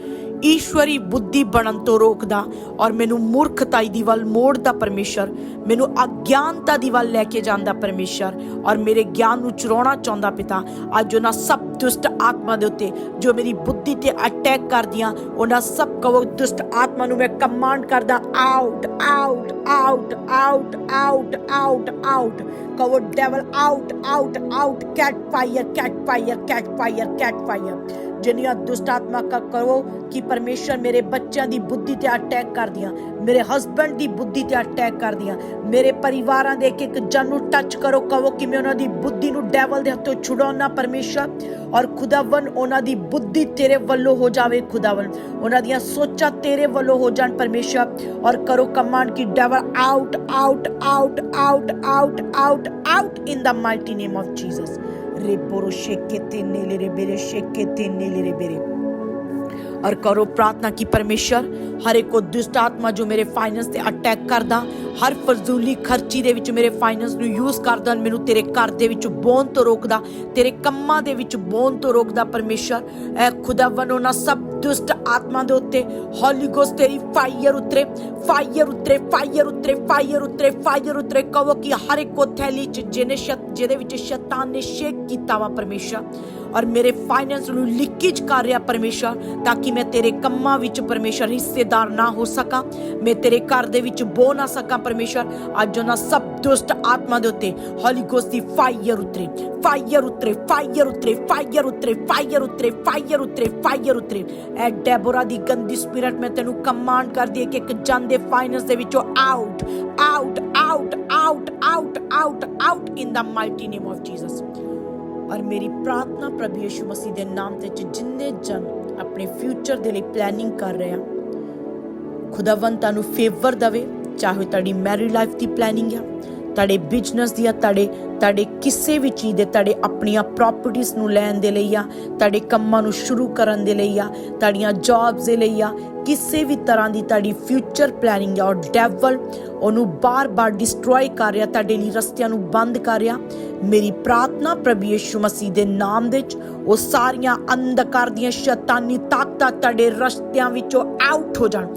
ਈਸ਼ਵਰੀ ਬੁੱਧੀ ਬਣਨ ਤੋਂ ਰੋਕਦਾ ਔਰ ਮੈਨੂੰ ਮੂਰਖਤਾਈ ਦੀ ਵੱਲ ਮੋੜਦਾ ਪਰਮੇਸ਼ਰ। ਮੈਨੂੰ ਅਗਿਆਨਤਾ ਦੀ ਵੱਲ ਲੈ ਕੇ ਜਾਂਦਾ ਪਰਮੇਸ਼ਰ ਔਰ ਮੇਰੇ ਗਿਆਨ ਨੂੰ ਚੁਰਾਉਣਾ ਚਾਹੁੰਦਾ ਪਿਤਾ। ਅੱਜ ਉਹਨਾਂ ਸਭ ਦੁਸ਼ਟ ਆਤਮਾ ਦੇ ਉੱਤੇ ਜੋ ਮੇਰੀ ਬੁੱਧੀ ਤੇ ਅਟੈਕ ਕਰਦੀਆਂ, ਉਹਨਾਂ ਸਭ ਕਵੋ ਦੁਸ਼ਟ ਆਤਮਾ ਨੂੰ ਮੈਂ ਕਮਾਂਡ ਕਰਦਾ out out out out out out out ਕਵੋ devil out out out catch fire catch fire catch fire catch fire ਜਿੰਨੀਆਂ ਦੁਸ਼ਟ ਆਤਮਾ ਕਾ ਕਰੋ ਕਿ ਪਰਮੇਸ਼ਰ ਮੇਰੇ ਬੱਚਿਆਂ ਦੀ ਬੁੱਧੀ ਤੇ ਅਟੈਕ ਕਰਦੀਆਂ, ਮੇਰੇ ਹਸਬੰਡ ਦੀ ਬੁੱਧੀ ਤੇ ਅਟੈਕ ਕਰਦੀਆਂ, ਮੇਰੇ ਪਰਿਵਾਰਾਂ ਦੇ ਇੱਕ ਇੱਕ ਜਨ ਨੂੰ ਟੱਚ ਕਰੋ, ਕਹੋ ਕਿ ਮੈਂ ਉਹਨਾਂ ਦੀ ਬੁੱਧੀ ਨੂੰ ਡੈਵਲ ਦੇ ਹੱਥੋਂ ਛੁਡਾਉਣਾ ਪਰਮੇਸ਼ਰ ਔਰ ਖੁਦਾਵੰ ਉਹਨਾਂ ਦੀ ਬੁੱਧੀ ਤੇਰੇ ਵੱਲੋਂ ਹੋ ਜਾਵੇ ਖੁਦਾਵੰ ਉਹਨਾਂ ਦੀਆਂ ਸੋਚਾਂ ਤੇਰੇ ਵੱਲੋਂ ਹੋ ਜਾਣ ਪਰਮੇਸ਼ਰ ਔਰ ਕਰੋ ਕਮਾਂਡ ਕਿ devil out out out out out out out in the mighty name of Jesus reboro shake it bere the little bit. ते नेले रे बेरे ਔਰ ਕਰੋ ਪ੍ਰਾਰਥਨਾ ਕਿ ਪਰਮੇਸ਼ਰ ਹਰ ਇੱਕ ਉਹ ਦੁਸ਼ਟ ਆਤਮਾ ਜੋ ਮੇਰੇ ਫਾਈਨੈਂਸ ਤੇ ਅਟੈਕ ਕਰਦਾ ਹਰ ਫਜ਼ੂਲੀ ਖਰਚੀ ਦੇ ਵਿੱਚ ਮੇਰੇ ਫਾਈਨੈਂਸ ਨੂੰ ਯੂਜ਼ ਕਰਦਾ ਮੈਨੂੰ ਤੇਰੇ ਘਰ ਦੇ ਵਿੱਚ ਬੋਨ ਤੋਂ ਰੋਕਦਾ ਤੇਰੇ ਕੰਮਾਂ ਦੇ ਵਿੱਚ ਬੋਨ ਤੋਂ ਰੋਕਦਾ ਪਰਮੇਸ਼ਰ ਐ ਖੁਦਾਵੰ ਉਹਨਾਂ ਸਭ ਦੁਸ਼ਟ ਆਤਮਾ ਦੇ ਉੱਤੇ ਹੋਲੀ ਗੋਸਟ ਤੇਰੀ ਫਾਇਰ ਉਤਰੇ ਫਾਇਰ ਉਤਰੇ ਫਾਇਰ ਉਤਰੇ ਫਾਇਰ ਉਤਰੇ ਫਾਇਰ ਉਤਰੇ ਕਹੋ ਕਿ ਹਰ ਇੱਕ ਉਹ ਥੈਲੀ ਚ ਜਿਹਨੇ ਸ਼ਤ ਜਿਹਦੇ ਵਿੱਚ ਸ਼ੈਤਾਨ ਨੇ ਸ਼ੇਕ ਕੀਤਾ ਵਾ ਪਰਮੇਸ਼ਰ ਔਰ ਮੇਰੇ ਫਾਈਨੈਂਸ ਨੂੰ ਲੀਕੇਜ ਕਰ ਰਿਹਾ ਪਰਮੇਸ਼ਰ, ਤਾਂ ਕਿ ਮੈਂ ਤੇਰੇ ਕੰਮਾਂ ਵਿੱਚ ਪਰਮੇਸ਼ਰ ਹਿੱਸੇਦਾਰ ਨਾ ਹੋ ਸਕਾਂ। ਮੈਂ ਤੇਰੇ ਘਰ ਦੇ ਵਿੱਚ ਬੋ ਨਾ ਸਕਾਂ ਪਰਮੇਸ਼ਰ। ਅੱਜ ਉਹਨਾਂ ਸਭ ਦੁਸ਼ਟ ਆਤਮਾ ਦੇ ਉੱਤੇ ਹੋਲੀ ਗੋਸਟ ਦੀ ਫਾਇਰ ਉਤਰੇ ਫਾਇਰ ਉਤਰੇ ਫਾਇਰ ਉਤਰੇ ਫਾਇਰ ਉਤਰੇ ਫਾਇਰ ਉਤਰੇ ਫਾਇਰ ਉਤਰੇ ਫਾਇਰ ਉਤਰੇ। ਐ ਡੈਬੋਰਾ ਦੀ ਗੰਦੀ ਸਪਿਰਿਟ ਮੈਂ ਤੈਨੂੰ ਕਮਾਂਡ ਕਰਦੀ ਹੈ ਕਿ ਇੱਕ ਜਨ ਫਾਈਨੈਂਸ ਦੇ ਵਿੱਚੋਂ out out out out out out out in the mighty name of Jesus ਔਰ ਮੇਰੀ ਪ੍ਰਾਰਥਨਾ ਪ੍ਰਭੂ ਯਿਸੂ ਮਸੀਹ ਦੇ ਨਾਮ ਤੇ ਜਿੰਨੇ ਜਨ ਆਪਣੇ ਫਿਊਚਰ ਦੇ ਲਈ ਪਲੈਨਿੰਗ ਕਰ ਰਹੇ ਆ ਖੁਦਾਵੰ ਤੁਹਾਨੂੰ ਫੇਵਰ ਦਵੇ, ਚਾਹੇ ਤੁਹਾਡੀ ਮੈਰਿਡ ਲਾਈਫ ਦੀ ਪਲੈਨਿੰਗ ਆ, ਤੁਹਾਡੇ ਬਿਜ਼ਨਸ ਦੀ ਆ, ਤੁਹਾਡੇ ਤੁਹਾਡੇ ਕਿਸੇ ਵੀ ਚੀਜ਼ ਦੇ, ਤੁਹਾਡੇ ਆਪਣੀਆਂ ਪ੍ਰਾਪਰਟੀਆਂ ਨੂੰ ਲੈਣ ਦੇ ਲਈ ਆ, ਤੁਹਾਡੇ ਕੰਮਾਂ ਨੂੰ ਸ਼ੁਰੂ ਕਰਨ ਦੇ ਲਈ ਆ, ਤੁਹਾਡੀਆਂ ਜੌਬਸ ਦੇ ਲਈ ਆ, ਕਿਸੇ ਵੀ ਤਰ੍ਹਾਂ ਦੀ ਤੁਹਾਡੀ ਫਿਊਚਰ ਪਲੈਨਿੰਗ ਆ ਔਰ ਡੈਵਲ ਉਹਨੂੰ ਬਾਰ-ਬਾਰ ਡਿਸਟਰੋਏ ਕਰ ਰਿਹਾ, ਤੁਹਾਡੇ ਲਈ ਰਸਤਿਆਂ ਨੂੰ ਬੰਦ ਕਰ ਰਿਹਾ। ਮੇਰੀ ਪ੍ਰਾਰਥਨਾ ਪ੍ਰਭੂ ਯਿਸੂ ਮਸੀਹ ਦੇ ਨਾਮ ਦੇ ਵਿੱਚ, ਉਹ ਸਾਰੀਆਂ ਅੰਧਕਾਰ ਦੀਆਂ ਸ਼ੈਤਾਨੀ ਤਾਕਤਾਂ ਤੁਹਾਡੇ ਰਸਤਿਆਂ ਵਿੱਚੋਂ ਆਊਟ ਹੋ ਜਾਣ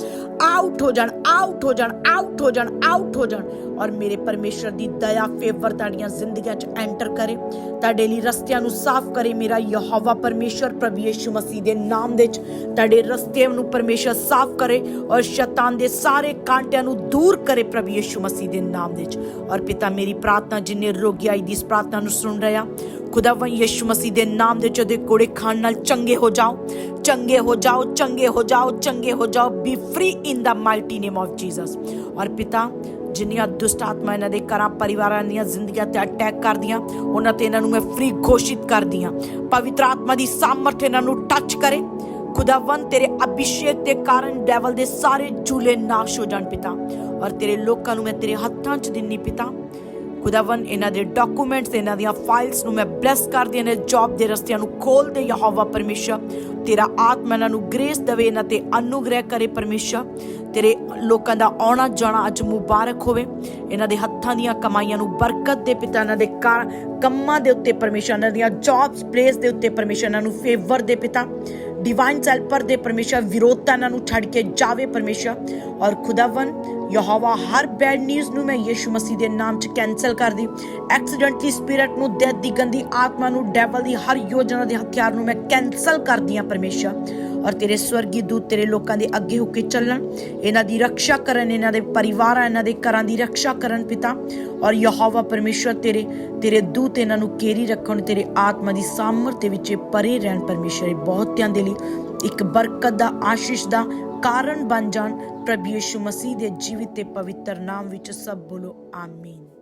ਆਊਟ ਹੋ ਜਾਣ ਆਊਟ ਹੋ ਜਾਣ ਆਊਟ ਹੋ ਜਾਣ ਆਊਟ ਹੋ ਜਾਣ। ਔਰ ਮੇਰੇ ਪਰਮੇਸ਼ਰ ਦੀ ਦਇਆ ਫੇਵਰ ਤੁਹਾਡੀਆਂ ਜ਼ਿੰਦਗੀਆਂ 'ਚ ਐਂਟਰ ਕਰੇ, ਤੁਹਾਡੇ ਲਈ ਰਸਤਿਆਂ ਨੂੰ ਸਾਫ਼ ਕਰੇ ਮੇਰਾ ਯਹੋਵਾ ਪਰਮੇਸ਼ਰ ਪ੍ਰਭੂ ਯਿਸੂ ਮਸੀਹ ਦੇ ਨਾਮ ਦੇ 'ਚ ਤੁਹਾਡੇ ਰਸਤਿਆਂ ਨੂੰ ਪਰਮੇਸ਼ਰ ਸਾਫ਼ ਕਰੇ ਔਰ ਸ਼ੈਤਾਨ ਦੇ ਸਾਰੇ ਕਾਂਟਿਆਂ ਨੂੰ ਦੂਰ ਕਰੇ ਪ੍ਰਭੂ ਯਿਸੂ ਮਸੀਹ ਦੇ ਨਾਮ ਦੇ 'ਚ ਔਰ ਪਿਤਾ, ਮੇਰੀ ਪ੍ਰਾਰਥਨਾ ਜਿਨੇ ਰੋਗੀ ਆਈ ਦੀ ਇਸ ਪ੍ਰਾਰਥਨਾ ਨੂੰ ਸੁਣ ਰਿਹਾ ਖੁਦਾਵੰ ਯਿਸੂ ਮਸੀਹ ਦੇ ਨਾਮ ਦੇ 'ਚ ਉਹਦੇ ਕੋੜੇ ਖਾਣ ਨਾਲ ਚੰਗੇ ਹੋ ਜਾਓ, ਚੰਗੇ ਹੋ ਜਾਓ, ਚੰਗੇ ਹੋ ਜਾਓ, ਚੰਗੇ ਹੋ ਜਾਓ be free in the mighty name of Jesus ਔਰ ਪਿਤਾ ਜਿੰਨੀਆਂ ਦੁਸ਼ਟ ਆਤਮਾ ਇਹਨਾਂ ਦੇ ਘਰਾਂ, ਪਰਿਵਾਰਾਂ ਦੀਆਂ ਜ਼ਿੰਦਗੀਆਂ ਤੇ ਅਟੈਕ ਕਰਦੀਆਂ, ਉਹਨਾਂ ਤੇ ਇਹਨਾਂ ਨੂੰ ਮੈਂ ਫ੍ਰੀ ਘੋਸ਼ਿਤ ਕਰਦੀਆਂ। ਪਵਿੱਤਰ ਆਤਮਾ ਦੀ ਸਾਮਰਥ ਇਹਨਾਂ ਨੂੰ ਟੱਚ ਕਰੇ। ਖੁਦਾਵੰ ਤੇਰੇ ਅਭਿਸ਼ੇਕ ਦੇ ਕਾਰਨ ਡੈਵਲ ਦੇ ਸਾਰੇ ਝੂਲੇ ਨਾਸ਼ ਹੋ ਜਾਣ ਪਿਤਾ। ਔਰ ਤੇਰੇ ਲੋਕਾਂ ਨੂੰ ਮੈਂ ਤੇਰੇ ਹੱਥਾਂ 'ਚ ਦਿੰਨੀ ਪਿਤਾ। ਖੁਦਾਵੰ ਇਹਨਾਂ ਦੇ ਡਾਕੂਮੈਂਟਸ ਇਹਨਾਂ ਦੀਆਂ ਫਾਈਲਸ ਨੂੰ ਮੈਂ ਬਲੈਸ ਕਰਦੀ ਇਹਨਾਂ ਜੌਬ ਦੇ ਰਸਤਿਆਂ ਨੂੰ ਖੋਲ ਦੇ ਯਹੋਵਾ ਪਰਮੇਸ਼ਰ। ਤੇਰਾ ਆਤਮਾ ਇਹਨਾਂ ਨੂੰ ਗ੍ਰੇਸ ਦੇਵੇ, ਇਹਨਾਂ ਤੇ ਅਨੁਗ੍ਰਹਿ ਕਰੇ ਪਰਮੇਸ਼ਰ। ਤੇਰੇ ਲੋਕਾਂ ਦਾ ਆਉਣਾ ਜਾਣਾ ਅੱਜ ਮੁਬਾਰਕ ਹੋਵੇ। ਇਹਨਾਂ ਦੇ ਹੱਥਾਂ ਦੀਆਂ ਕਮਾਈਆਂ ਨੂੰ ਬਰਕਤ ਦੇ ਪਿਤਾ, ਇਹਨਾਂ ਦੇ ਕੰਮਾਂ ਦੇ ਉੱਤੇ ਪਰਮੇਸ਼ਰ, ਇਹਨਾਂ ਦੀਆਂ ਜੌਬਸ ਪਲੇਸ ਦੇ ਉੱਤੇ ਪਰਮੇਸ਼ਰ, ਇਹਨਾਂ ਨੂੰ ਫੇਵਰ ਦੇ ਪਿਤਾ। ਡਿਵਾਈਨ ਹੈਲਪਰ ਦੇ ਪਰਮੇਸ਼ਰ ਵਿਰੋਧਤਾ ਇਹਨਾਂ ਨੂੰ ਛੱਡ ਕੇ ਜਾਵੇ ਪਰਮੇਸ਼ਰ। ਔਰ ਖੁਦਾਵੰ ਯਹੋਵਾ, ਹਰ ਬੈਡ ਨਿਊਜ਼ ਨੂੰ ਮੈਂ ਯੀਸ਼ੂ ਮਸੀਹ ਦੇ ਨਾਮ 'ਚ ਕੈਨਸਲ ਕਰਦੀ। ਐਕਸੀਡੈਂਟਲੀ ਸਪਿਰਿਟ ਨੂੰ ਡੈਥ ਦੀ ਗੰਦੀ ਆਤਮਾ ਨੂੰ ਡੈਵਲ ਦੀ ਹਰ ਯੋਜਨਾ ਦੇ ਹਥਿਆਰ ਨੂੰ ਮੈਂ ਕੈਨਸਲ ਕਰਦੀ ਹਾਂ ਪਰਮੇਸ਼ਰ। ਔਰ ਤੇਰੇ ਸਵਰਗੀ ਦੂਤ ਤੇਰੇ ਲੋਕਾਂ ਦੇ ਅੱਗੇ ਹੋ ਕੇ ਚੱਲਣ। ਇਹਨਾਂ ਦੀ ਰੱਖਿਆ ਕਰਨ, ਇਹਨਾਂ ਦੇ ਪਰਿਵਾਰਾਂ, ਇਹਨਾਂ ਦੇ ਘਰਾਂ ਦੀ ਰੱਖਿਆ ਕਰਨ ਪਿਤਾ। ਔਰ ਯਹੋਵਾ ਪਰਮੇਸ਼ਰ ਤੇਰੇ ਤੇਰੇ ਦੂਤ ਇਹਨਾਂ ਨੂੰ ਕੇਰੀ ਰੱਖਣ, ਤੇਰੇ ਆਤਮਾ ਦੀ ਸਾਮਰਥ ਦੇ ਵਿੱਚ ਪਰੇ ਰਹਿਣ ਪਰਮੇਸ਼ਰ ਬਹੁਤਿਆਂ ਦੇ ਲਈ। ਇੱਕ ਬਰਕਤ ਦਾ, ਆਸ਼ੀਸ਼ ਦਾ ਕਾਰਨ ਬਣ ਜਾਣ। ਪ੍ਰਭੂ ਯਿਸੂ ਮਸੀਹ ਦੇ ਜੀਵਿਤ ਤੇ ਪਵਿੱਤਰ ਨਾਮ ਵਿੱਚ ਸਭ ਬੋਲੋ ਆਮੀਨ ਆਮੀਨ।